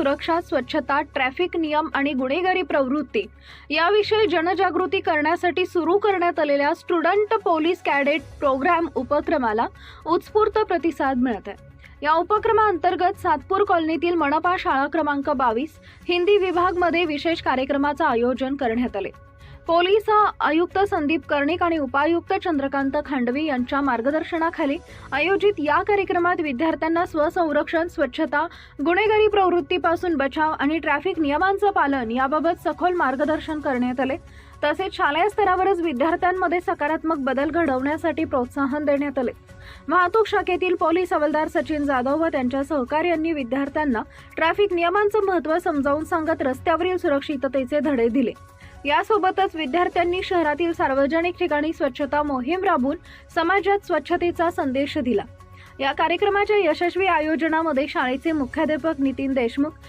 सुरक्षा स्वच्छता ट्रॅफिक नियम आणि गुन्हेगारी प्रवृत्ती याविषयी जनजागृती करण्यासाठी सुरू करण्यात आलेल्या स्टुडंट पोलीस कॅडेट प्रोग्राम उपक्रमाला उत्स्फूर्त प्रतिसाद मिळत आहे या उपक्रमाअंतर्गत सातपूर कॉलनीतील मनपा शाळा क्रमांक बावीस हिंदी विभागमध्ये विशेष कार्यक्रमाचं आयोजन करण्यात आले. पोलीस आयुक्त संदीप कर्णिक आणि उपायुक्त चंद्रकांत खांडवी यांच्या मार्गदर्शनाखाली आयोजित या कार्यक्रमात विद्यार्थ्यांना स्वसंरक्षण स्वच्छता गुन्हेगारी प्रवृत्तीपासून बचाव आणि ट्रॅफिक नियमांचं पालन याबाबत सखोल मार्गदर्शन करण्यात आले. तसेच शालेय स्तरावरच विद्यार्थ्यांमध्ये सकारात्मक बदल घडवण्यासाठी प्रोत्साहन देण्यात आले. वाहतूक शाखेतील पोलीस हवालदार सचिन जाधव व त्यांच्या सहकार्यांनी विद्यार्थ्यांना ट्रॅफिक नियमांचं महत्त्व समजावून सांगत रस्त्यावरील सुरक्षिततेचे धडे दिले. यासोबतच विद्यार्थ्यांनी शहरातील सार्वजनिक ठिकाणी स्वच्छता मोहीम राबवून समाजात स्वच्छतेचा संदेश दिला. या कार्यक्रमाच्या यशस्वी आयोजनामध्ये शाळेचे मुख्याध्यापक नितीन देशमुख